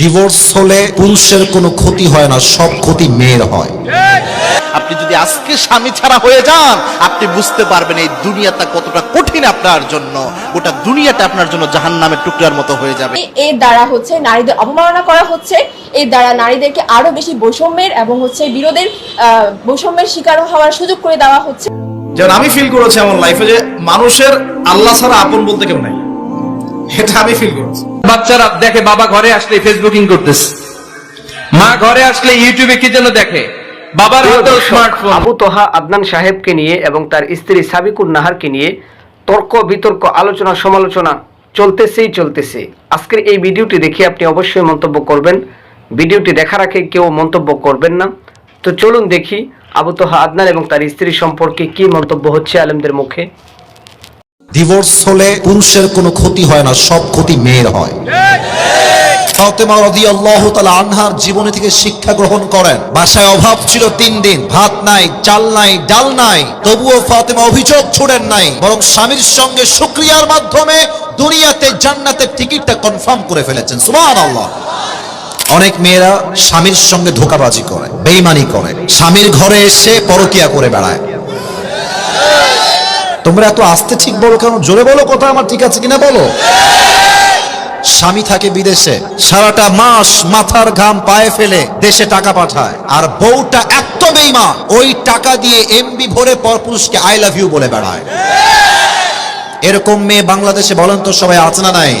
Divorce হলে পুরুষের কোনো ক্ষতি হয় না সব ক্ষতি মেয়ের হয়। আপনি যদি আজকে স্বামী ছাড়া হয়ে যান আপনি বুঝতে পারবেন এই দুনিয়াটা কতটা কঠিন আপনার জন্য। গোটা দুনিয়াটা আপনার জন্য জাহান নামের টুকরার মতো হয়ে যাবে। এর দ্বারা হচ্ছে নারীদের অবমাননা করা হচ্ছে। এর দ্বারা নারীদেরকে আরও বেশি বৈষম্যের এবং হচ্ছে বিরোধের আহ, বৈষম্যের শিকার হওয়ার সুযোগ করে দেওয়া হচ্ছে। যেমন আমি ফিল করেছি আমার লাইফে যে মানুষের আল্লাহ ছাড়া আপন বলতে কেউ নাই। এটা আমি ফিল করেছি। বাচ্চারা দেখে বাবা ঘরে আসলে ফেসবুকিং করতেছে। মা ঘরে আসলে ইউটিউবে কি যেন দেখে? বাবার হাতেও স্মার্টফোন আবু তোহা আদনান সাহেবকে নিয়ে এবং তার স্ত্রী সাবিকুন নাহারকে নিয়ে তর্ক বিতর্ক আলোচনা সমালোচনা চলতেছেই চলতেছে। আজকের এই ভিডিওটি দেখে আপনি অবশ্যই মন্তব্য করবেন। ভিডিওটি দেখার আগে কেউ মন্তব্য করবেন না। তো চলুন দেখি আবু তোহা আদনান এবং তার স্ত্রী সম্পর্কে কি মন্তব্য হচ্ছে আলেমদের মুখে। ডিভোর্স হলে পুরুষের কোনো ক্ষতি হয় না, সব ক্ষতি মেয়ের হয়। ফাতেমা রাদিয়াল্লাহু তাআলা আনহার জীবনী থেকে শিক্ষা গ্রহণ করেন। বাসায় অভাব ছিল তিন দিন, ভাত নাই, চাল নাই, ডাল নাই, তবুও ফাতেমা অভিযোগ ছুড়েন নাই, বরং স্বামীর সঙ্গে শুকরিয়ার মাধ্যমে দুনিয়াতে জান্নাতের টিকিটটা কনফার্ম করে ফেলেছেন। সুবহানাল্লাহ। অনেক মেয়েরা স্বামীর সঙ্গে ধোকাবাজি করে, বেইমানি করে। স্বামীর ঘরে এসে পরকিয়া করে বেড়ায়। তোমরা এত আস্তে ঠিক বলো কেন? জোরে বলো, কথা আমার ঠিক আছে কিনা বলো? স্বামী থাকে বিদেশে, সারাটা মাস মাথার ঘাম পায়ে ফেলে দেশে টাকা পাঠায়। আর বউটা এত বেইমা ওই টাকা দিয়ে এমবি ভরে পরপুরুষকে আই লাভ ইউ বলে বেড়ায়। এরকম মেয়ে বাংলাদেশে বলেন তো সবাই আছে না নাই?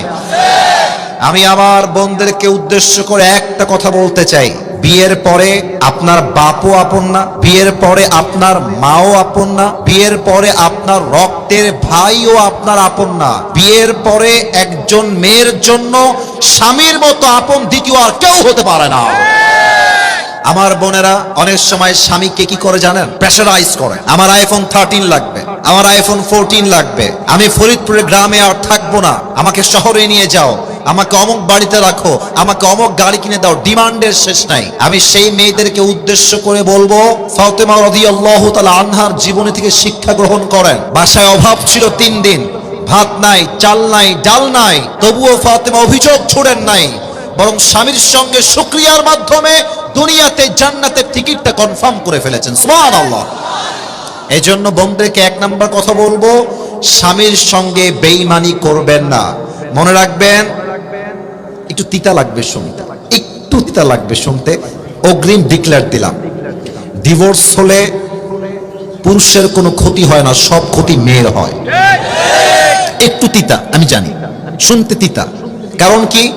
আমি আমার বোনদেরকে উদ্দেশ্য করে একটা কথা বলতে চাই। বিয়ের পরে আপনার বাপও আপন না, বিয়ের পরে আপনার মাও আপন না, বিয়ের পরে আপনার রক্তের ভাইও আপনার আপন না, বিয়ের পরে একজন মেয়ের জন্য স্বামীর মতো আপন দ্বিতীয় আর কেউ হতে পারে না। আমার বোনেরা, অনেক সময় স্বামীকে কি করে জানেন? প্রেশারাইজ করে। আমার আইফোন থার্টিন লাগবে, আমার আইফোন ফোরটিন লাগবে, আমি ফরিদপুরের গ্রামে আর থাকব না, আমাকে শহরে নিয়ে যাও। আমাকে অমুক বাড়িতে রাখো, আমাকে অমুক গাড়ি কিনে দাও, ডিমান্ডের শেষ নাই। আমি সেই মেয়েদেরকে উদ্দেশ্য করে বলব রাদিয়াল্লাহু তাআলা আনহার জীবনী থেকে শিক্ষা গ্রহণ করেন। বাসায় অভাব ছিল তিন দিন। ভাত নাই, চাল নাই, ডাল নাই, তবুও ফাতেমা অভিযোগ ছুড়েন নাই। বরং স্বামীর সঙ্গে শুক্রিয়ার মাধ্যমে দুনিয়াতে জান্নাতের টিকিটটা কনফার্ম করে ফেলেছেন। সুবহান আল্লাহ এই জন্য বোনদেরকে এক নাম্বার কথা বলব, স্বামীর সঙ্গে বেইমানি করবেন না। মনে রাখবেন একটু তিতা লাগবে শুনতে। একটু তিতা লাগবে শুনতে। অগ্রিম ডিক্লেয়ার দিলাম। ডিভোর্স হলে পুরুষের কোনো ক্ষতি হয় না, সব ক্ষতি মেয়ের হয়। একটু তিতা, আমি জানি। শুনতে তিতা। কারণ কি?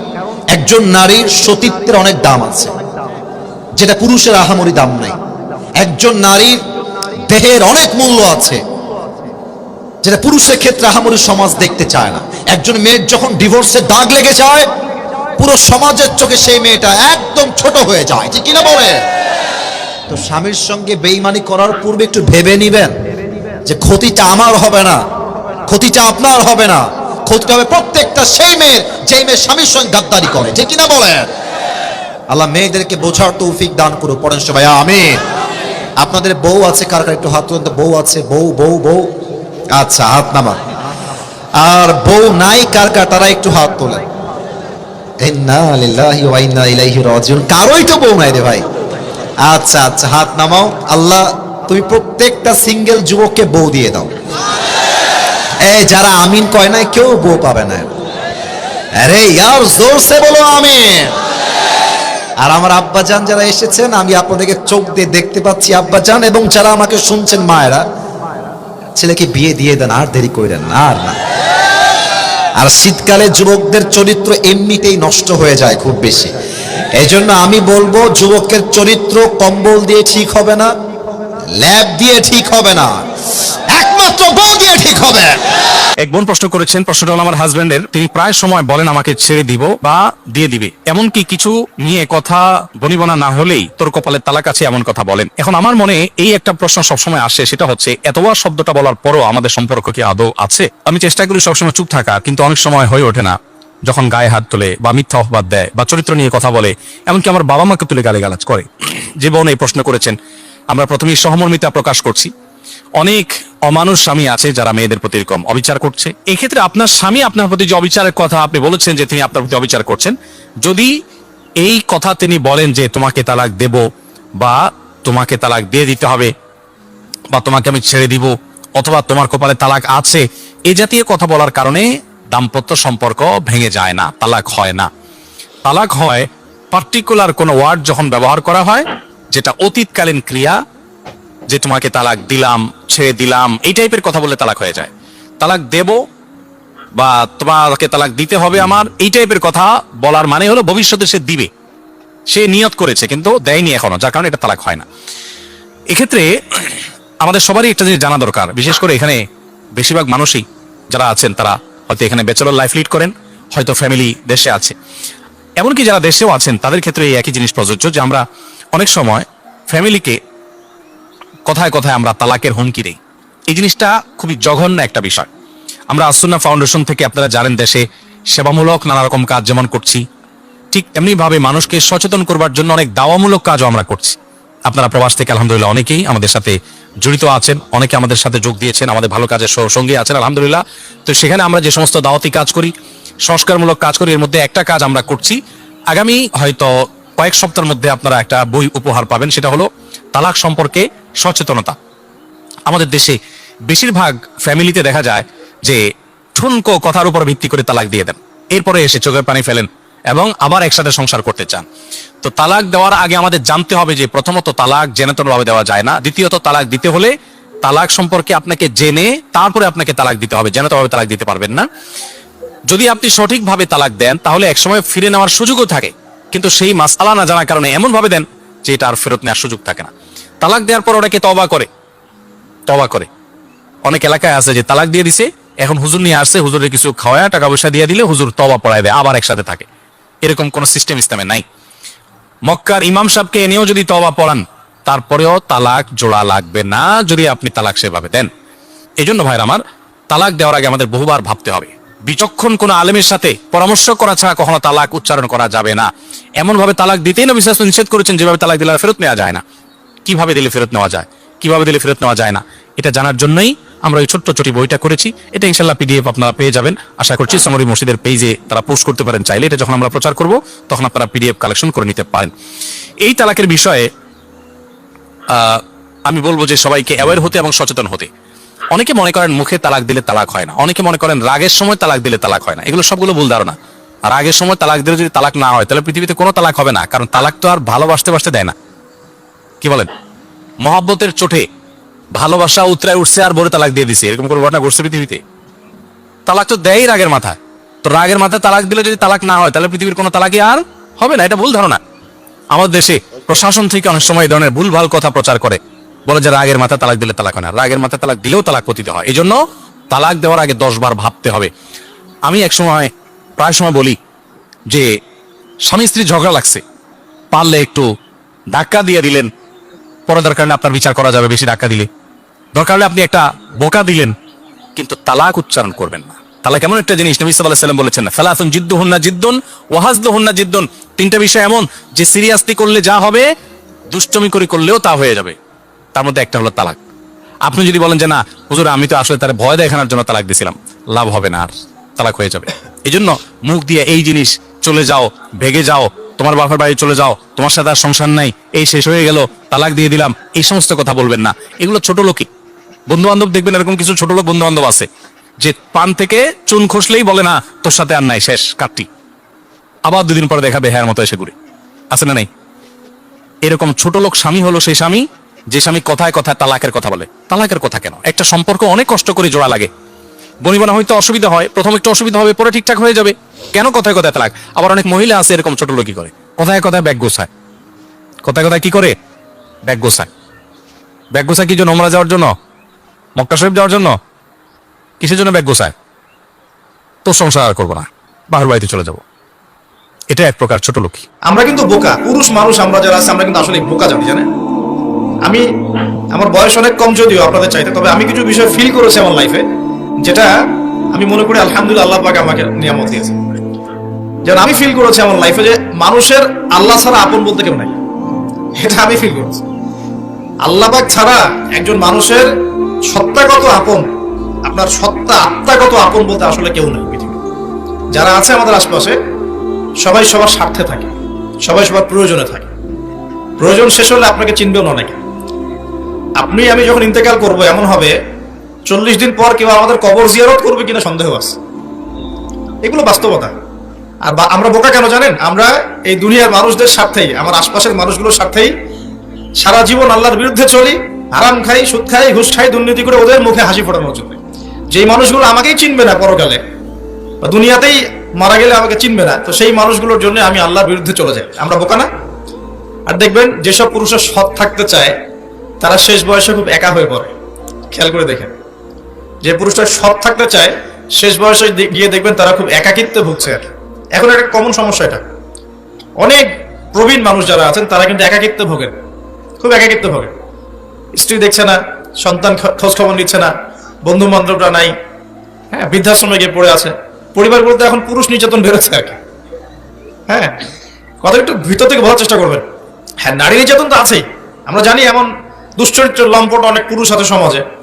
একজন নারীর সতীত্বের অনেক দাম আছে। যেটা পুরুষের আহামরি দাম নাই। একজন নারীর দেহের অনেক মূল্য আছে। যেটা পুরুষের ক্ষেত্রে আহামরি সমাজ দেখতে চায় না। একজন মেয়ের যখন ডিভোর্সের দাগ লেগে যায় পুরো সমাজের চোখে সেই মেয়েটা একদম ছোট হয়ে যায়। ঠিক কিনা বলে? তো স্বামীর সঙ্গে বেইমানি করার পূর্বে একটু ভেবে নিবেন যে ক্ষতিটা আমার হবে না, ক্ষতিটা আপনার হবে না, ক্ষতিটা হবে প্রত্যেকটা সেই মেয়ের, যেই মেয়ে স্বামীর সঙ্গে গাদ্দারি করে। ঠিক কিনা বলেন আল্লাহ মেয়েদেরকে বোঝার তৌফিক দান করুক। পড়েন সবাই আমি আপনাদের বউ আছে, কার কার একটু হাত তুলেন তো। বউ আছে, বউ বউ বউ। আচ্ছা হাত নামা আর বউ নাই, কার কার, তারা একটু হাত তোলেন ইন্না লিল্লাহি ওয়া ইন্না ইলাইহি রাজিউন কারোই তো বউ নাই রে ভাই। আচ্ছা আচ্ছা হাত নামাও। আল্লাহ, তুমি প্রত্যেকটা সিঙ্গেল যুবককে বউ দিয়ে দাও। এই, যারা আমিন কয় না কেউ বউ পাবে না। আরে, ইয়ার জোর সে বলো আমিন। আর আমার আব্বাজান যারা এসেছেন, আমি আপনাদেরকে চোখ দিয়ে দেখতে পাচ্ছি আব্বাজান এবং যারা আমাকে শুনছেন মায়েরা। ছেলেকে বিয়ে দিয়ে দেন, আর দেরি করেন না, আর না। আর শীতকালে যুবকদের চরিত্র এমনিতেই নষ্ট হয়ে যায় খুব বেশি। এই জন্য আমি বলব, যুবকের চরিত্র কম্বল দিয়ে ঠিক হবে না, ল্যাব দিয়ে ঠিক হবে না, একমাত্র বউ দিয়ে ঠিক হবে। এক বোন প্রশ্ন করেছেন, প্রশ্নটা হলো আমার হাজবেন্ডের তিনি প্রায় সময় বলেন, আমাকে ছেড়ে দিব বা দিয়ে দিবে। এমনকি কিছু নিয়ে কথা বনিবনা না হলেই তোর কপালের তালাক আছে এমন কথা বলেন। এখন আমার মনে এই একটা প্রশ্ন সবসময় আসে, সেটা হচ্ছে এতবার শব্দটা বলার পরও আমাদের সম্পর্ক কি আদৌ আছে? আমি চেষ্টা করি সবসময় চুপ থাকা, কিন্তু অনেক সময় হয়ে ওঠে না। যখন গায়ে হাত তোলে বা মিথ্যা অপবাদ দেয় বা চরিত্র নিয়ে কথা বলে, এমনকি আমার বাবা মাকে তুলে গালিগালাজ করে। যে বোন এই প্রশ্ন করেছেন, আমরা প্রথমেই সহমর্মিতা প্রকাশ করছি। অনেক অমানুষ স্বামী আছে যারা মেয়েদের প্রতি এরকম অবিচার করছে। এক্ষেত্রে আপনার স্বামী আপনার প্রতি যে অবিচারের কথা আপনি বলেছেন যে তিনি আপনার প্রতি অবিচার করছেন, যদি এই কথা তিনি বলেন যে তোমাকে তালাক দেব বা তোমাকে তালাক দিয়ে দিতে হবে বা তোমাকে আমি ছেড়ে দিব অথবা তোমার কপালে তালাক আছে এই জাতীয় কথা বলার কারণে দাম্পত্য সম্পর্ক ভেঙে যায় না, তালাক হয় না। তালাক হয় পার্টিকুলার কোন ওয়ার্ড যখন ব্যবহার করা হয়, যেটা অতীতকালীন ক্রিয়া যে তোমাকে তালাক দিলাম, ছেড়ে দিলাম, এই টাইপের কথা বলে তালাক হয়ে যায়। তালাক দেব বা তোমাকে তালাক দিতে হবে আমার, এই টাইপের কথা বলার মানে হলো ভবিষ্যতে সে দিবে। সে নিয়ত করেছে, কিন্তু দেয়নি এখনও, যার কারণে এটা তালাক হয় না। এক্ষেত্রে আমাদের সবারই একটা জিনিস জানা দরকার, বিশেষ করে এখানে বেশিরভাগ মানুষই যারা আছেন, তারা হয়তো এখানে ব্যাচেলর লাইফ লিড করেন, হয়তো ফ্যামিলি দেশে আছে। এমনকি যারা দেশেও আছেন, তাদের ক্ষেত্রে এই একই জিনিস প্রযোজ্য যে আমরা অনেক সময় ফ্যামিলিকে কথায় কথায় আমরা তালাকের হুমকি দেই। এই জিনিসটা খুবই জঘন্য একটা বিষয়। আমরা আসুন্না ফাউন্ডেশন থেকে আপনারা জানেন দেশে সেবামূলক নানা রকম কাজ যেমন করছি, ঠিক এমনি ভাবে মানুষকে সচেতন করবার জন্য অনেক দাওয়ামূলক কাজও আমরা করছি। আপনারা প্রবাস থেকে আলহামদুলিল্লাহ অনেকেই আমাদের সাথে জড়িত আছেন, অনেকে আমাদের সাথে যোগ দিয়েছেন, আমাদের ভালো কাজের সঙ্গী আছেন, আলহামদুলিল্লাহ। তো সেখানে আমরা যে সমস্ত দাওয়াতি কাজ করি, সংস্কারমূলক কাজ করি, এর মধ্যে একটা কাজ আমরা করছি। আগামী হয়তো কয়েক সপ্তাহের মধ্যে আপনারা একটা বই উপহার পাবেন, সেটা হলো তালাক সম্পর্কে সচেতনতা। আমাদের দেশে বেশিরভাগ ফ্যামিলিতে দেখা যায় যে ঠুনকো কথার উপর ভিত্তি করে তালাক দিয়ে দেন। এরপরে এসে চোখের পানি ফেলেন এবং আবার একসাথে সংসার করতে চান। তো তালাক দেওয়ার আগে আমাদের জানতে হবে যে প্রথমত তালাক জেনেতন ভাবে দেওয়া যায় না। দ্বিতীয়ত তালাক দিতে হলে তালাক সম্পর্কে আপনাকে জেনে তারপরে আপনাকে তালাক দিতে হবে। জেনেত ভাবে তালাক দিতে পারবেন না। যদি আপনি সঠিকভাবে তালাক দেন, তাহলে একসময় ফিরে নেওয়ার সুযোগও থাকে। কিন্তু সেই মাসালা না জানার কারণে এমন ভাবে দেন যে এটা আর ফেরত নেওয়ার সুযোগ থাকে না। তালাক দেওয়ার পর ওটাকে তবা করে? তবা করে। অনেক এলাকায় আছে যে তালাক দিয়ে দিছে, এখন হুজুর নিয়ে আসছে, হুজুরের কিছু খাওয়া টাকা পয়সা দিয়ে দিলে হুজুর তবা পড়ায় দেয়, আবার একসাথে থাকে। এরকম কোন সিস্টেম ইসলামে নাই। মক্কার ইমাম সাহেবকে এনেও যদি তবা পড়ান, তারপরেও তালাক জোড়া লাগবে না যদি আপনি তালাক সেভাবে দেন। এই জন্য ভাইর আমার, তালাক দেওয়ার আগে আমাদের বহুবার ভাবতে হবে। বিচক্ষণ কোন আলেমের সাথে পরামর্শ করা ছাড়া কখনো তালাক উচ্চারণ করা যাবে না। এমন ভাবে তালাক দিতেই না বিশ্বাস নিষেধ করেছেন, যেভাবে তালাক দিলে ফেরত নেওয়া যায় না। কীভাবে দিলে ফেরত নেওয়া যায়? কীভাবে দিলে ফেরত নেওয়া যায় না? এটা জানার জন্যই আমরা ওই ছোট্ট ছোটি বইটা করেছি। এটা ইনশাল্লাহ পিডিএফ আপনারা পেয়ে যাবেন। আশা করছি সমরি মসজিদের পেজে তারা পোস্ট করতে পারেন। চাইলে এটা যখন আমরা প্রচার করব, তখন আপনারা পিডিএফ কালেকশন করে নিতে পারেন। এই তালাকের বিষয়ে আমি বলব যে সবাইকে অ্যাওয়ার হতে এবং সচেতন হতে। অনেকে মনে করেন মুখে তালাক দিলে তালাক হয় না। অনেকে মনে করেন রাগের সময় তালাক দিলে তালাক হয় না। এগুলো সবগুলো ভুল ধারণা। রাগের সময় তালাক দিলে যদি তালাক না হয়, তাহলে পৃথিবীতে কোনো তালাক হবে না। কারণ তালাক তো আর ভালোবাসতে বাসতে দেয় না। কি বলেন? মহাব্বতের চোটে ভালোবাসা উতরায় উঠছে আর বলে তালাক দিয়ে দিছে। এরকম কোনো ঘটনা ঘটছে পৃথিবীতে। তালাক তো দেয়ই রাগের মাথা। তো রাগের মাথায় তালাক দিলে যদি তালাক না হয়, তাহলে পৃথিবীর কোনো তালাকই আর হবে না। এটা ভুল ধারণা। আমাদের দেশে প্রশাসন থেকে অনেক সময় এই ধরনের ভুলভাল কথা প্রচার করে। বলে যে রাগের মাথায় তালাক দিলে তালাক হয় না। রাগের মাথায় তালাক দিলেও তালাক পতিতে হয়। এই জন্য তালাক দেওয়ার আগে দশ বার ভাবতে হবে। আমি এক সময়, প্রায় সময় বলি যে স্বামী স্ত্রী ঝগড়া লাগছে। পারলে একটু ধাক্কা দিয়ে দিলেন। পরে দরকার হলে আপনার বিচার করা যাবে, বেশি ধাক্কা দিলে। দরকার হলে আপনি একটা বোকা দিলেন, কিন্তু তালাক উচ্চারণ করবেন না। তালাক এমন একটা জিনিস, নবী আলাইহি সাল্লাম বলেছেন না ফালাতুন জিদ্দু হুন্না জিদ্দুন ওয়াহাজদু হুন্না জিদ্দুন। তিনটা বিষয় এমন, যে সিরিয়াসলি করলে যা হবে, দুষ্টমি করে করলেও তা হয়ে যাবে। তার মধ্যে একটা হলো তালাক। আপনি যদি বলেন যে না, হুজুর, আমি তো আসলে তার ভয় দেখানোর জন্য তালাক দিয়েছিলাম লাভ হবে না আর, তালাক হয়ে যাবে। এই জন্য মুখ দিয়ে এই জিনিস, চলে যাও, ভেগে যাও তোমার বাপের বাড়ি চলে যাও, তোমার সাথে আর সংসার নাই, এই শেষ হয়ে গেল, তালাক দিয়ে দিলাম, এই সমস্ত কথা বলবেন না। এগুলো ছোট লোকই। বন্ধু বান্ধব দেখবেন এরকম কিছু ছোট লোক বন্ধু বান্ধব আছে, যে পান থেকে চুন খসলেই বলে, না, তোর সাথে আর নাই, শেষ কাটটি আবার দুদিন পরে দেখাবে হ্যাঁ মতো এসে ঘুরে। আছে না নাই? এরকম ছোট লোক স্বামী হলো সেই স্বামী, যে স্বামী কথায় কথায় তালাকের কথা বলে। তালাকের কথা কেন? একটা সম্পর্ক অনেক কষ্ট করে জোড়া লাগে। বনিবনা হয়তো অসুবিধা হয়, প্রথম একটু অসুবিধা হবে, পরে ঠিকঠাক হয়ে যাবে। কেন কথায় কথায় তালাক? আবার অনেক মহিলা আছে এরকম ছোট লোকই করে। কথায় কথায় ব্যাগ গোছায়। কথায় কথায় কি করে? ব্যাগ গোছায়। ব্যাগ গোছায় কি জন্য? ওমরা যাওয়ার জন্য? মক্কা শরীফ যাওয়ার জন্য? কিসের জন্য ব্যাগ গোছায়? তো সংসার আর করব না। বাহির বাড়িতে চলে যাব। এটা এক প্রকার ছোট লোকই। আমরা কিন্তু বোকা, পুরুষ মানুষ আমরা যারা আছে, আমরা কিন্তু আসলে বোকা জানি জানেন? আমি, আমার বয়স অনেক কম যদিও আপনাদের চাইতে, তবে আমি কিছু বিষয় ফিল করেছি আমার লাইফে যেটা আমি মনে করি আলহামদুলিল্লাহ আল্লাহ আমাকে নিয়ামত দিয়েছে যেমন আমি ফিল করেছি আমার লাইফে যে মানুষের আল্লাহ ছাড়া আপন বলতে কেউ নাই। এটা আমি ফিল করেছি। আল্লাহ পাক ছাড়া একজন মানুষের সত্তাগত আপন, আপনার সত্তা আত্মাগত আপন বলতে আসলে কেউ নাই পৃথিবীতে। যারা আছে আমাদের আশপাশে, সবাই সবার স্বার্থে থাকে, সবাই সবার প্রয়োজনে থাকে। প্রয়োজন শেষ হলে আপনাকে চিনবেও অনেকে। আপনি, আমি যখন ইন্তেকাল করব, এমন হবে চল্লিশ দিন পর কেউ আমাদের কবর জিয়ারত করবে কিনা সন্দেহ আছে। এগুলো বাস্তবতা। আর আমরা বোকা কেন জানেন? আমরা এই দুনিয়ার মানুষদের স্বার্থেই, আমার আশপাশের মানুষগুলোর স্বার্থেই সারা জীবন আল্লাহর বিরুদ্ধে চলি আরাম খাই, সুদ খাই, ঘুষ খাই, দুর্নীতি করে ওদের মুখে হাসি ফোটানোর জন্য। যেই মানুষগুলো আমাকেই চিনবে না পরকালে, বা দুনিয়াতেই মারা গেলে আমাকে চিনবে না, তো সেই মানুষগুলোর জন্য আমি আল্লাহর বিরুদ্ধে চলে যাই। আমরা বোকা না? আর দেখবেন, যেসব পুরুষের সৎ থাকতে চায়, তারা শেষ বয়সে খুব একা হয়ে পড়ে। খেয়াল করে দেখেন। যে পুরুষটা সৎ থাকতে চায়, শেষ বয়সে গিয়ে দেখবেন তারা খুব একাকিত্বে ভুগছে। আর। এখন একটা কমন সমস্যা এটা। অনেক প্রবীণ মানুষ যারা আছেন, তারা কিন্তু একাকিত্বে ভোগেন। খুব একাকিত্বে ভোগেন। স্ত্রী দেখছে না, সন্তান খোঁজ খবর নিচ্ছে না, বন্ধু বান্ধবরা নাই হ্যাঁ বৃদ্ধাশ্রমে গিয়ে পড়ে আছে। পরিবার বলতে এখন পুরুষ নির্যাতন বেরোচ্ছে আর কি। হ্যাঁ কথা একটু ভিতর থেকে বলার চেষ্টা করবেন। হ্যাঁ নারী নির্যাতন তো আছেই। আমরা জানি এমন দুশ্চরিত্র লম্পট অনেক পুরুষ আছে সমাজে।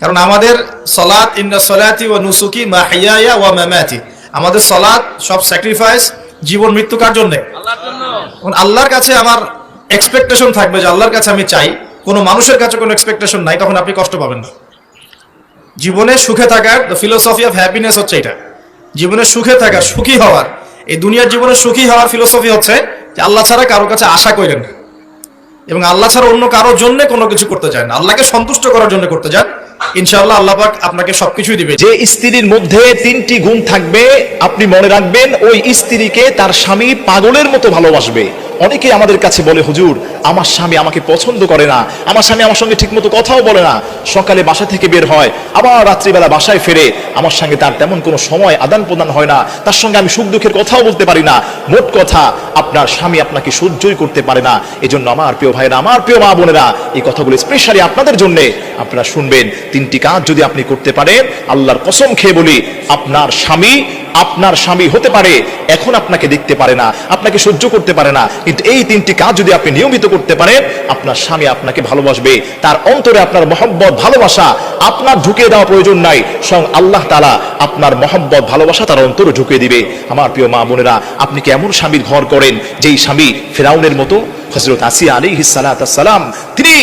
কারণ আমাদের সলাৎ ইন্না সলাতি ও নুসুকি মা হিয়ায়া ওয়া মামাতি। আমাদের সলাৎ সব স্যাক্রিফাইস জীবন মৃত্যু কার জন্য? আল্লাহর কাছে আমার এক্সপেকটেশন থাকবে যে আল্লাহর কাছে আমি চাই। কোনো মানুষের কাছে কোনো এক্সপেকটেশন নাই তখন আপনি কষ্ট পাবেন না। জীবনে সুখে থাকার দ্য ফিলোসফি অফ হ্যাপিনেস হচ্ছে এটা। জীবনে সুখে থাকা সুখী হওয়ার এই দুনিয়ার জীবনে সুখী হওয়ার ফিলোসফি হচ্ছে যে আল্লাহ ছাড়া কারও কাছে আশা করেন এবং আল্লাহ ছাড়া অন্য কারোর জন্য কোনো কিছু করতে চায় না। আল্লাহকে সন্তুষ্ট করার জন্য করতে যান ইনশাআল্লাহ আল্লাহ পাক আপনাকে সবকিছুই দিবে। যে স্ত্রীর মধ্যে তিনটি গুণ থাকবে, আপনি মনে রাখবেন, ওই স্ত্রীকে তার স্বামী পাগলের মতো ভালোবাসবে। অনেকে আমাদের কাছে বলে, হুজুর, আমার স্বামী আমাকে পছন্দ করে না। আমার স্বামী আমার সঙ্গে ঠিকমতো কথাও বলে না। সকালে বাসা থেকে বের হয়, আবার রাত্রিবেলা বাসায় ফেরে। আমার সঙ্গে তার তেমন কোনো সময় আদান প্রদান হয় না। তার সঙ্গে আমি সুখ দুঃখের কথাও বলতে পারি না। মোট কথা, আপনার স্বামী আপনাকে সহ্যই করতে পারে না। এজন্য আমার প্রিয় ভাইরা আমার প্রিয় মা বোনেরা, এই কথাগুলো স্পেশালি আপনাদের জন্য আপনারা শুনবেন। তিনটি কাজ যদি আপনি করতে পারেন, আল্লাহর কসম খেয়ে বলি, আপনার স্বামী আপনার স্বামী হতে পারে, এখন আপনাকে দেখতে পারে না, আপনাকে সহ্য করতে পারে না। কিন্তু এই তিনটি কাজ যদি আপনি নিয়মিত করতে পারেন, আপনার স্বামী আপনাকে ভালোবাসবে। তার অন্তরে আপনার মহব্বত, ভালোবাসা আপনার ঢুকিয়ে দেওয়া প্রয়োজন নাই। স্বয়ং আল্লাহ তালা আপনার মহব্বত, ভালোবাসা তার অন্তরে ঢুকিয়ে দিবে। আমার প্রিয় মা বোনেরা, আপনি কি এমন স্বামীর ঘর করেন, যেই স্বামী ফেরাউনের মতো? হজরত আসিয়া আলী সালাম, তিনি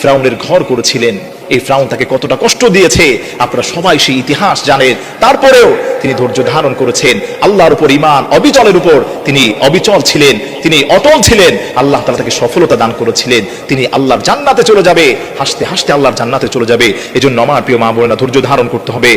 ফ্রাউনের ঘর করেছিলেন। এই ফ্রাউন তাকে কতটা কষ্ট দিয়েছে, আপনারা সবাই সেই ইতিহাস জানেন। তারপরেও তিনি ধৈর্য ধারণ করেছেন। আল্লাহর উপর ইমান অবিচলের উপর তিনি অবিচল ছিলেন, তিনি অটল ছিলেন। আল্লাহ তালা তাকে সফলতা দান করেছিলেন। তিনি আল্লাহর জান্নাতে চলে যাবে, হাসতে হাসতে আল্লাহর জান্নাতে চলে যাবে। এজন্য আমার প্রিয় মা বোনেরা, ধৈর্য ধারণ করতে হবে।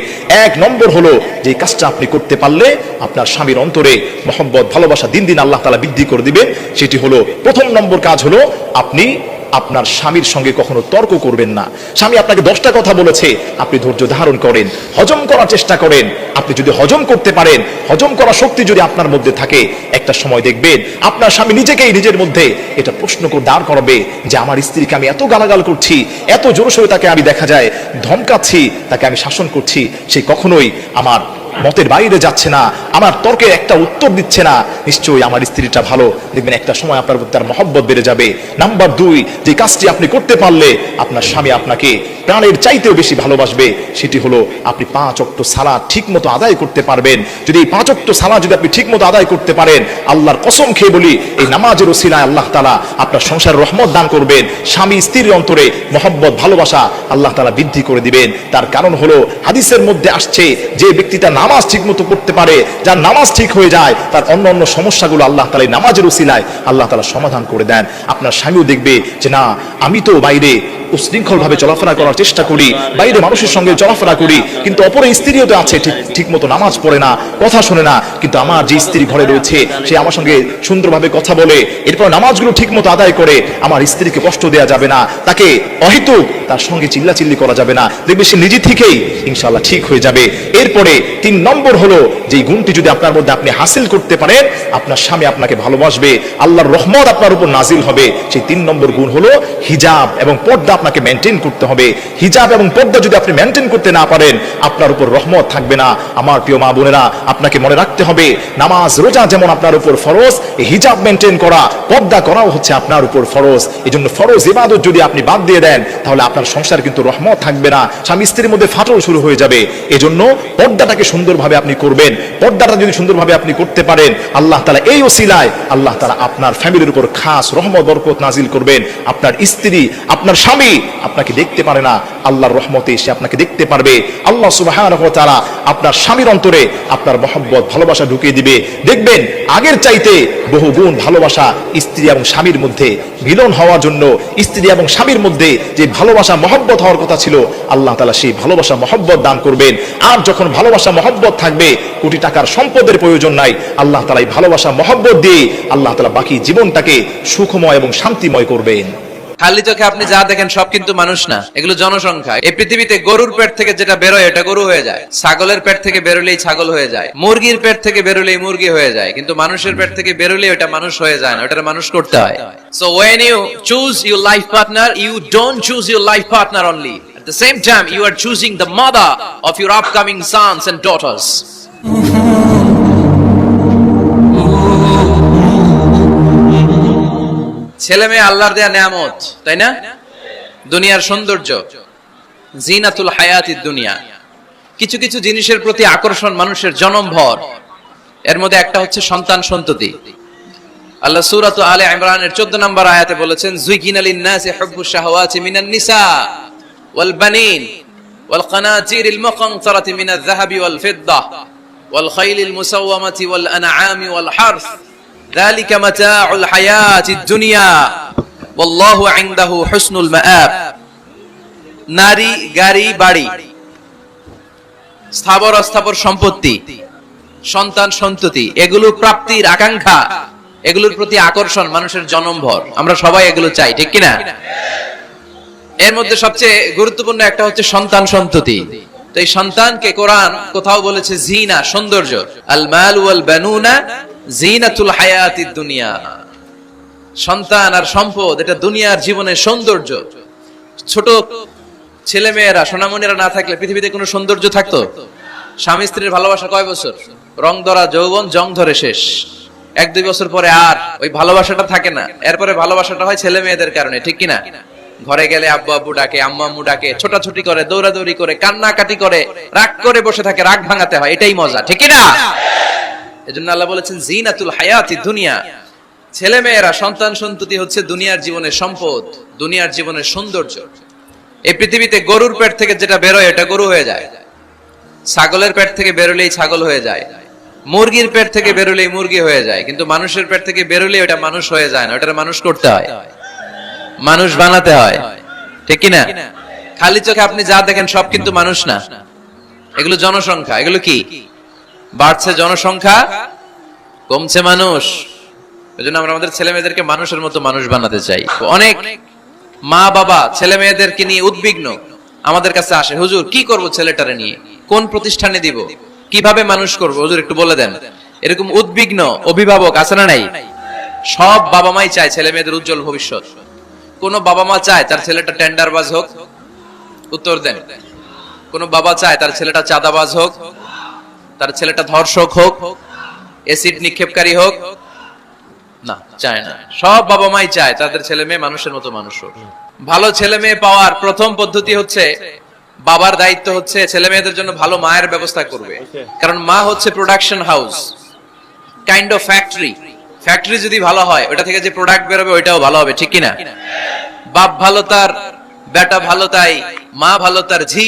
এক নম্বর হলো যে কাজটা আপনি করতে পারলে আপনার স্বামীর অন্তরে মোহাম্মত ভালোবাসা দিন দিন আল্লাহ তালা বৃদ্ধি করে দিবে সেটি হলো, প্রথম নম্বর কাজ হলো, আপনি আপনার স্বামীর সঙ্গে কখনো তর্ক করবেন না। স্বামী আপনাকে দশটা কথা বলেছে, আপনি ধৈর্য ধারণ করেন, হজম করার চেষ্টা করেন, আপনি যদি হজম করতে পারেন, হজম করার শক্তি যদি আপনার মধ্যে থাকে, একটা সময় দেখবেন, আপনার স্বামী নিজেকেই নিজের মধ্যে এটা প্রশ্ন করে, দাঁড় করাবে যে, আমার স্ত্রীকে আমি এত গালাগাল করছি, এত জোরসোরে তাকে আমি দেখা যায়, ধমকাচ্ছি, তাকে আমি শাসন করছি, সে কখনোই আমার মতের বাইরে যাচ্ছে না, আমার তর্কের একটা উত্তর দিচ্ছে না, নিশ্চয়ই আমার স্ত্রীটা ভালো। দেখবেন একটা সময় আপনার প্রতি তার মহব্বত বেড়ে যাবে। নাম্বার দুই, যে কাজটি আপনি করতে পারলে আপনার স্বামী আপনাকে প্রাণের চাইতেও বেশি ভালোবাসবে, সেটি হলো আপনি পাঁচ অক্ট সালা ঠিক মতো আদায় করতে পারবেন। যদি এই পাঁচ অক্ট সালা যদি আপনি ঠিক মতো আদায় করতে পারেন, আল্লাহর কসম খেয়ে বলি, এই নামাজের ওসিলায় আল্লাহ তালা আপনার সংসার রহমত দান করবেন। স্বামী স্ত্রীর অন্তরে মহব্বত, ভালোবাসা আল্লাহ তালা বৃদ্ধি করে দিবেন। তার কারণ হলো হাদিসের মধ্যে আসছে, যে ব্যক্তিটা নামাজ ঠিক মতো করতে পারে, যার নামাজ ঠিক হয়ে যায়, তার অন্য অন্য সমস্যাগুলো আল্লাহ তালা নামাজের উসিলায় আল্লাহ তালা সমাধান করে দেন। আপনার স্বামীও দেখবে যে না, আমি তো বাইরে উশৃঙ্খল ভাবে চলাফেরা করার চেষ্টা করি, বাইরে মানুষের সঙ্গে চলাফেরা করি, কিন্তু অপর স্ত্রীও তো আছে, ঠিক ঠিক মতো নামাজ পড়ে না, কথা শোনে না, কিন্তু আমার যে স্ত্রী ঘরে রয়েছে, সে আমার সঙ্গে সুন্দরভাবে কথা বলে, এরপর নামাজগুলো ঠিক মতো আদায় করে, আমার স্ত্রীকে কষ্ট দেওয়া যাবে না, তাকে অহেতুক তার সঙ্গে চিল্লাচিল্লি করা যাবে না, দেখবে সে নিজে থেকেই ইনশাআল্লাহ ঠিক হয়ে যাবে। এরপরে তিন নম্বর হলো যে গুণটি যদি আপনার মধ্যে আপনি হাসিল করতে পারেন, আপনার স্বামী আপনাকে ভালোবাসবে, আল্লাহর রহমত আপনার উপর নাজিল হবে। সেই তিন নম্বর গুণ হলো হিজাব এবং পর্দা আপনাকে মেনটেন করতে হবে। হিজাব এবং পর্দা যদি আপনি মেনটেন করতে না পারেন, আপনার উপর রহমত থাকবে না। আমার প্রিয় মা বোনেরা, আপনাকে মনে রাখতে হবে, নামাজ, রোজা যেমন আপনার উপর ফরজ, এই হিজাব মেনটেন করা, পর্দা করাও হচ্ছে আপনার উপর ফরজ। এই জন্য ফরজ ইবাদত যদি আপনি বাদ দিয়ে দেন, তাহলে আপনার সংসার কিন্তু রহমত থাকবে না। স্বামী স্ত্রীর মধ্যে ফাটল শুরু হয়ে যাবে। এজন্য পর্দাটাকে সুন্দরভাবে আপনি করবেন, পর্দাটা যদি সুন্দরভাবে আপনি করতে পারেন, আল্লাহ তালা এই ওসিলায় আল্লাহ তালা আপনার ফ্যামিলির উপর খাস রহমত, বরকত নাজিল করবেন। আপনার স্ত্রী, আপনার স্বামী আপনাকে দেখতে পারে না, আল্লাহর রহমতে সে আপনাকে দেখতে পারবে। আল্লাহ সুবাহ তারা আপনার স্বামীর অন্তরে আপনার মহব্বত, ভালোবাসা ঢুকিয়ে দিবে। দেখবেন, আগের চাইতে বহু গুণ ভালোবাসা স্ত্রী এবং স্বামীর মধ্যে মিলন হওয়ার জন্য স্ত্রী এবং স্বামীর মধ্যে যে ভালোবাসা, মহব্বত হওয়ার কথা ছিল, আল্লাহ তালা সেই ভালোবাসা, মহব্বত দান করবেন। আর যখন ভালোবাসা, মহব্বত থাকবে, কোটি টাকার সম্পদের প্রয়োজন নাই। আল্লাহ তালা এই ভালোবাসা, মহব্বত দিয়ে আল্লাহ তালা বাকি জীবনটাকে সুখময় এবং শান্তিময় করবেন। খালি চোখে আপনি যা দেখেন সব কিন্তু মানুষ না। এগুলো জনসংখ্যা। এই পৃথিবীতে গরুর পেট থেকে যেটা বেরোয় এটা গরু হয়ে যায়। ছাগলের পেট থেকে বেরোলেই ছাগল হয়ে যায়। মুরগির পেট থেকে বেরোলেই মুরগি হয়ে যায়। কিন্তু মানুষের পেট থেকে বেরোলেই ওটা মানুষ হয়ে যায় না ওটা মানুষ করতে হয়। So when you choose your life partner you don't choose your life partner only At the same time, you are choosing the mother of your upcoming sons and daughters. ছেলে মেয়ে আল্লাহর দেয়া নিয়ামত, তাই না? দুনিয়ার সৌন্দর্য, জিনাতুল হায়াতি দুনিয়া। কিছু কিছু জিনিসের প্রতি আকর্ষণ মানুষের জনম ভর এর মধ্যে একটা হচ্ছে সন্তান সন্ততি। আল্লাহ সূরাত আলে ইমরানের 14 নম্বর আয়াতে বলেছেন জুইকিনা লিন-নাসি হুব্বু শাহাওয়াতি মিনান নিসা ওয়াল বানিন ওয়াল কানাতিরিল মুকানতারাতি মিনাল যাহাবি ওয়াল ফিদ্দা ওয়াল খাইলিল মুসাওয়ামাতি ওয়াল আনআমি ওয়াল হারস। যালিকা মাতাউল হায়াতিদ দুনিয়া ওয়াল্লাহু ইনদাহু হুসনুল মাআব নারী, গাড়ি, বাড়ি, স্থাবর অস্থাবর সম্পত্তি, সন্তান, সন্ততি, এগুলো প্রাপ্তির আকাঙ্ক্ষা, এগুলোর প্রতি আকর্ষণ মানুষের জনমভর। আমরা সবাই এগুলো চাই, ঠিক কিনা? এর মধ্যে সবচেয়ে গুরুত্বপূর্ণ একটা হচ্ছে সন্তান, সন্ততি। তো এই সন্তানকে কোরআন কোথাও বলেছে, জিনা, সৌন্দর্য। আল মাল ওয়াল বানুনা জিনাতুল হায়াতিদ দুনিয়া। সন্তান আর সম্পদ, এটা দুনিয়ার জীবনের সৌন্দর্য। ছোট ছেলে মেয়েরা সোনামণিরা না থাকলে পৃথিবীতে কোনো সৌন্দর্য থাকতো? স্বামী স্ত্রীর ভালোবাসা কয় বছর? রং ধরা, যৌবন, জং ধরে শেষ। এক, দুই বছর পরে আর ওই ভালোবাসাটা থাকে না। এরপরে ভালোবাসাটা হয় ছেলে মেয়েদের কারণে, ঠিক কিনা? ঘরে গেলে আব্বু আব্বু ডাকে, আম্মু আম্মু ডাকে, ছোটাছুটি করে, দৌড়াদৌড়ি করে, কান্নাকাটি করে, রাগ করে বসে থাকে, রাগ ভাঙাতে হয়, এটাই মজা, ঠিক কিনা? এজন্য আল্লাহ বলেছেন, জিনাতুল হায়াতি দুনিয়া। ছেলে মেয়েরা সন্তান সন্ততি হচ্ছে দুনিয়ার জীবনের সম্পদ, দুনিয়ার জীবনের সৌন্দর্য। এই পৃথিবীতে গরুর পেট থেকে যেটা বেরোয়, এটা গরু হয়ে যায়। ছাগলের পেট থেকে বেরোলেই ছাগল হয়ে যায়। মুরগির পেট থেকে বেরোলেই মুরগি হয়ে যায়। কিন্তু মানুষের পেট থেকে বেরোলেই ওটা মানুষ হয়ে যায় না ওটা মানুষ করতে হয়। মানুষ বানাতে হয়। ঠিক কিনা? খালি চোখে আপনি যা দেখেন সব কিন্তু মানুষ না। এগুলো জনসংখ্যা। এগুলো কি? বাড়ছে জনসংখ্যা, কমছে মানুষ। এজন্য আমরা আমাদের ছেলে মেয়েদেরকে মানুষের মতো মানুষ বানাতে চাই। অনেক মা বাবা, ছেলে মেয়েদেরকে নিয়ে উদ্বিগ্ন আমাদের কাছে আসে, হুজুর, কি করব ছেলেটারে নিয়ে? কোন প্রতিষ্ঠানে দিব? কীভাবে মানুষ করব? হুজুর, একটু বলে দেন। এরকম উদ্বিগ্ন অভিভাবক আছে না নাই? সব বাবা মাই চায় ছেলে মেয়েদের উজ্জ্বল ভবিষ্যৎ। কোন বাবা মা চায় তার ছেলেটা টেন্ডারবাজ হোক, উত্তর দেন। কোন বাবা চায় তার ছেলেটা চাঁদাবাজ হোক তার ছেলেটা ধর্ষক হোক এসিড নিক্ষেপকারী হোক, না, চায় না। সব বাবা মাই চায়, তাদের ছেলে মেয়ে মানুষের মতো মানুষ হোক। ভালো ছেলে মেয়ে পাওয়ার প্রথম পদ্ধতি হচ্ছে, বাবার দায়িত্ব হচ্ছে ছেলে মেয়েদের জন্য ভালো মায়ের ব্যবস্থা করবে। কারণ মা হচ্ছে production house kind of factory factory যদি ভালো হয়, ওটা থেকে যে প্রোডাক্ট বেরোবে, ওইটাও ভালো হবে, ঠিক কিনা? বাপ ভালো তার, বেটা ভালো তাই, মা ভালো তার ঝি।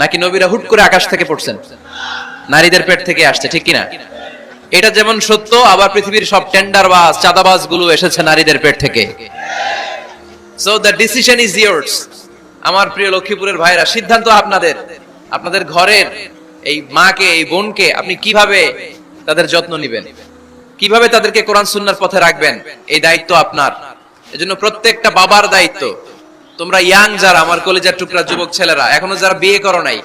নাকি নবীরা হুট করে আকাশ থেকে পড়ছেন? নারীদের পেট থেকে আসছে, ঠিক কিনা? এটা যেমন সত্য, আবার পৃথিবীর সব টেন্ডার বাস চাঁদাবাজগুলো এসেছে নারীদের পেট থেকে। So the decision is yours আমার প্রিয় লক্ষ্মীপুরের ভাইরা, সিদ্ধান্ত আপনাদের। আপনাদের ঘরের এই মাকে, এই বোনকে আপনি কীভাবে তাদের যত্ন নেবেন? কীভাবে তাদেরকে কোরআন, সুন্নার পথে রাখবেন? এই দায়িত্ব আপনার। এজন্য প্রত্যেকটা বাবার দায়িত্ব। তোমরা ইয়াং যারা আমার কলেজের টুকরা যুবক ছেলেরা এখনও যারা বিয়ে করো নাই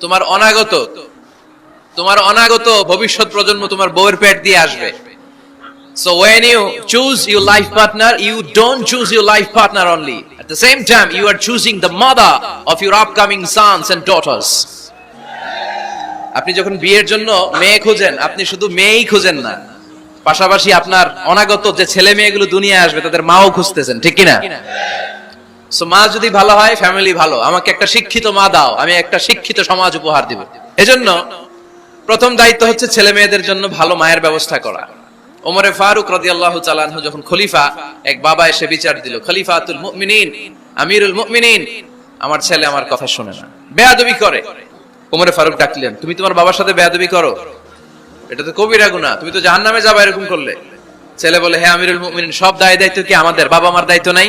তোমার অনাগত তোমার অনাগত ভবিষ্যৎ প্রজন্ম তোমার বউয়ের পেট দিয়ে আসবে So when you choose your life partner, you don't choose your life partner only. At the same time, you are choosing the mother of your upcoming sons and daughters. আপনি যখন বিয়ের জন্য মেয়ে খোঁজেন আপনি শুধু মেয়েই খোঁজেন না পাশাপাশি আপনার অনাগত যে ছেলে মেয়েগুলো দুনিয়ায় আসবে তাদের মাও খুঁজতেছেন ঠিক কিনা সো মা যদি ভালো হয় ফ্যামিলি ভালো। আমাকে একটা শিক্ষিত মা দাও, আমি একটা শিক্ষিত সমাজ উপহার দিব। এজন্য প্রথম দায়িত্ব হচ্ছে ছেলে মেয়েদের জন্য ভালো মায়ের ব্যবস্থা করা। ওমরে ফারুক যখন খলিফা, এক বাবা এসে বিচার দিল মুমিনিন, আমিরুল মুমিনিন। আমার ছেলে আমার কথা না। বেয়াদবি করে। ওমরে ফারুক ডাকলেন, তুমি তোমার বাবার সাথে বেয়াদবি করো? এটা তো কবিরা গুনাহ, তুমি তো জাহান্নামে যাবে এরকম করলে। ছেলে বলে হ্যাঁ আমিরুল মুমিনিন, সব দায় দায়িত্ব কি আমাদের? বাবা মার দায়িত্ব নাই?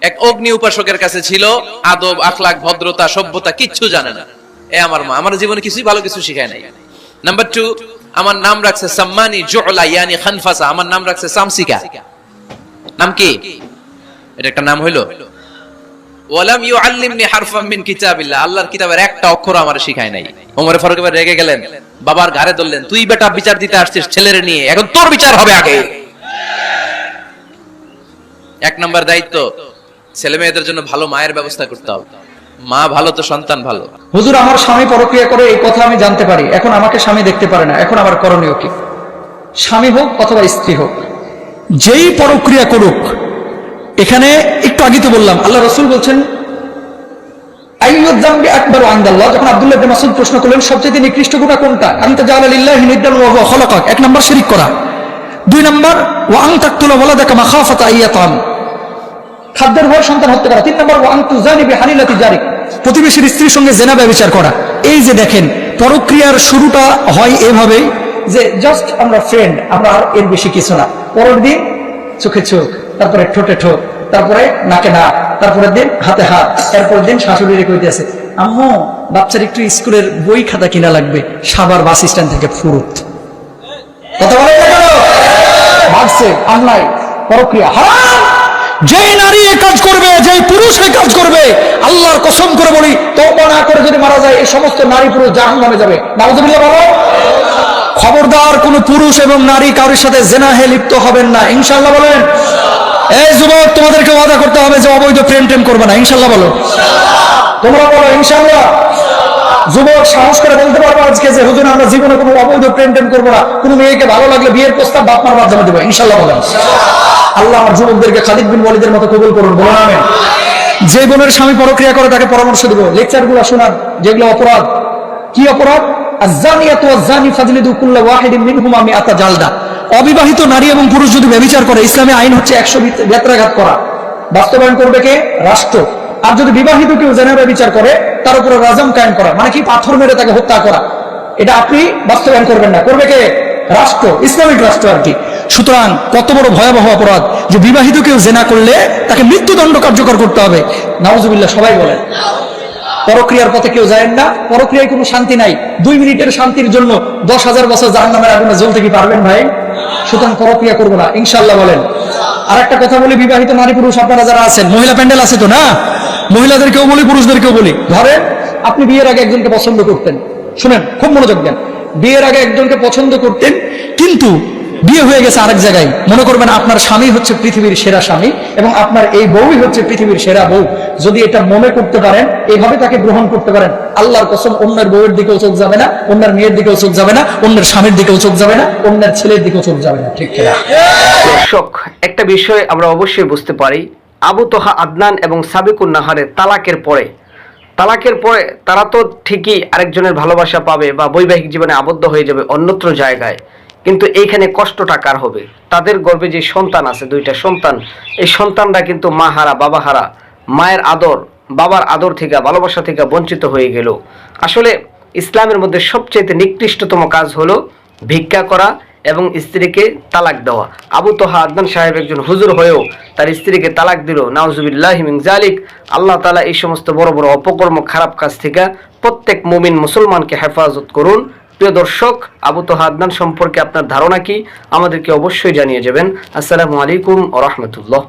এক অগ্নি উপাসকের কাছে ছিল, আদব আখলাক ভদ্রতা, সভ্যতা, কিচ্ছু জানে না। এ আমার মা। আমার জীবনে কিছুই ভালো কিছু শিখায় নাই। নাম্বার টু আমার নাম রাখছে সাম্মানি জুলা ইয়ানি খানফাসা। আমার নাম রাখছে সামসিকা। নাম কি? এটা একটা নাম হইল। ওয়ালাম ইউআল্লিমনি হারফাম মিন কিতাবিল্লাহ। আল্লাহর কিতাবের একটা অক্ষর আমার শিখায় নাই। ওমর ফারুক এবার রেগে গেলেন। বাবার ঘাড়ে ধরলেন। তুই বেটা বিচার দিতে আসছিস ছেলেরে নিয়ে। এখন তোর বিচার হবে আগে। এক নম্বর দায়িত্ব। ছেলে মেয়েদের জন্য ভালো মায়ের ব্যবস্থা করতে হবে। মা ভালো তো সন্তান ভালো। হুজুর, আমার স্বামী পরক্রিয়া করে এই কথা আমি জানতে পারি। এখন আমাকে স্বামী দেখতে পারে না। এখন আমার করণীয় কি? স্বামী হোক অথবা স্ত্রী হোক। যেই পরক্রিয়া করুক, এখানে একটু আগে তো বললাম, আল্লাহ রসুল বলছেন মাসউদ প্রশ্ন করলেন সবচেয়ে এক নাম্বার করা। দুই নাম্বার, ওয়া আইয়াতাম খাদ্যের ভয় সন্তান হত্যা করা। তিন নম্বর জানিবি হানিলাতি জারিক। প্রতিবেশীর স্ত্রীর সঙ্গে জেনা ব্যবচার করা। এই যে দেখেন পরক্রিয়ার শুরুটা হয় এভাবেই। যে জাস্ট আমরা ফ্রেন্ড আমরা আর এর বেশি কিছু না। পরের দিন চোখে চোখ তারপরে ঠোঁটে ঠোঁট তারপরে নাকে নাক তারপরের দিন হাতে হাত এরপর দিন শাশুড়ি কইতেছে আম্মু বাচ্চার একটু স্কুলের বই খাতা কিনা লাগবে সাবার বাস স্ট্যান্ড থেকে ফুরুত। কথা বলে না কেন? পরক্রিয়া হারাম! যে নারী এ কাজ করবে, যে পুরুষ এ কাজ করবে, আল্লাহর কসম করে বলি, তওবা না করে যদি মারা যায় এই সমস্ত নারী পুরুষ জাহান্নামে যাবে। নাউজুবিল্লাহ বলো। খবরদার কোন পুরুষ এবং নারী কারোর সাথে জেনাহে লিপ্ত হবেন না। ইনশাল্লাহ বলেন। এই যুবক, তোমাদেরকে ওয়াদা করতে হবে যে অবৈধ প্রেম টেম করবে না। ইনশাল্লাহ বলো। তোমরা বলো, ইনশাআল্লাহ। যুবক, সাহস করে বলতে পারব আজকে যে, হুজুর, আমরা জীবনে কোনো অবৈধ প্রেম করব না। কোনো মেয়েকে ভালো লাগলে বিয়ের প্রস্তাব বাপ মার মাধ্যমে দেবো। ইনশাল্লাহ আল্লাহ আমার যুবকদেরকে খালিদ বিন ওয়ালিদের মতো কবুল করুন। বলুন যে বোনের স্বামী করে তাকে পরামর্শ দেবো। লেকচারগুলো শোনান। যেগুলো অপরাধ। কি অপরাধ? অবিবাহিত নারী এবং পুরুষ যদি ব্যভিচার করে, ইসলামে আইন হচ্ছে একশো বেত্রাঘাত করা। বাস্তবায়ন করবে কে? রাষ্ট্র। আর যদি বিবাহিত কেউ জেনাবে বিচার করে, তার উপরে রাজম কায়েম করা। মানে কি? পাথর মেরে তাকে হত্যা করা। এটা আপনি বাস্তবায়ন করবেন না। করবে কে? রাষ্ট্র, ইসলামিক রাষ্ট্র আর কি। সুতরাং কত বড় ভয়াবহ অপরাধ যে বিবাহিত কেউ জেনা করলে তাকে মৃত্যুদণ্ড কার্যকর করতে হবে। নওয়াজুবিল্লাহ সবাই বলেন। পরক্রিয়ার পথে কেউ যায় না। পরক্রিয়ায় কোনো শান্তি নাই। দুই মিনিটের শান্তির জন্য দশ হাজার বছর জাহান নামের আগুনে জ্বলতে কি পারবেন ভাই? সুতরাং পরক্রিয়া করব না ইনশাল্লাহ বলেন। আর একটা কথা বলি, বিবাহিত নারী পুরুষ আপনারা যারা আছেন, মহিলা প্যান্ডেল আছে তো না? মহিলাদেরকেও বলি, পুরুষদেরকেও বলি। ধরেন, আপনি বিয়ের আগে একজনকে পছন্দ করতেন। শুনেন, খুব মনোযোগ দেন। বিয়ের আগে একজনকে পছন্দ করতেন, কিন্তু বিয়ে হয়ে গেছে আরেক জায়গায়। মনে করবেন আপনার স্বামী হচ্ছে পৃথিবীর সেরা স্বামী এবং আপনার এই বউই হচ্ছে পৃথিবীর সেরা বউ। যদি এটা মনে করতে পারেন এইভাবে তাকে গ্রহণ করতে পারেন। আল্লাহর কসম, অন্যের বউয়ের দিকেও চোখ যাবে না, অন্যের মেয়ের দিকেও চোখ যাবে না, অন্যের স্বামীর দিকেও চোখ যাবে না, অন্যের ছেলের দিকেও চোখ যাবে না। ঠিক দর্শক, একটা বিষয় আমরা অবশ্যই বুঝতে পারি। আবু তোহা আদনান এবং সাবিকুন নাহারের তালাকের পরে তালাকের পরে তারা তো ঠিকই আরেকজনের ভালোবাসা পাবে বা বৈবাহিক জীবনে আবদ্ধ হয়ে যাবে অন্যত্র জায়গায়। কিন্তু এইখানে কষ্টটা কার হবে? তাদের গর্ভে যে সন্তান আছে, দুইটা সন্তান, এই সন্তানরা কিন্তু মা হারা, বাবা হারা, মায়ের আদর, বাবার আদর থেকে, ভালোবাসা থেকে বঞ্চিত হয়ে গেল। আসলে ইসলামের মধ্যে সবচেয়ে নিকৃষ্টতম কাজ হলো ভিক্ষা করা এবং স্ত্রীকে তালাক দেওয়া। আবু তোহা আদনান সাহেব একজন হুজুর হয়েও তার স্ত্রীকে তালাক দিল। নাউজুবিল্লাহ মিন জালিক আল্লাহ তালা এই সমস্ত বড় বড় অপকর্ম, খারাপ কাজ থেকে প্রত্যেক মুমিন মুসলমানকে হেফাজত করুন। প্রিয় দর্শক, আবু তোহা আদনান সম্পর্কে আপনার ধারণা কি? আমাদেরকে অবশ্যই জানিয়ে যাবেন। আসসালামু আলাইকুম রহমতুল্লাহ।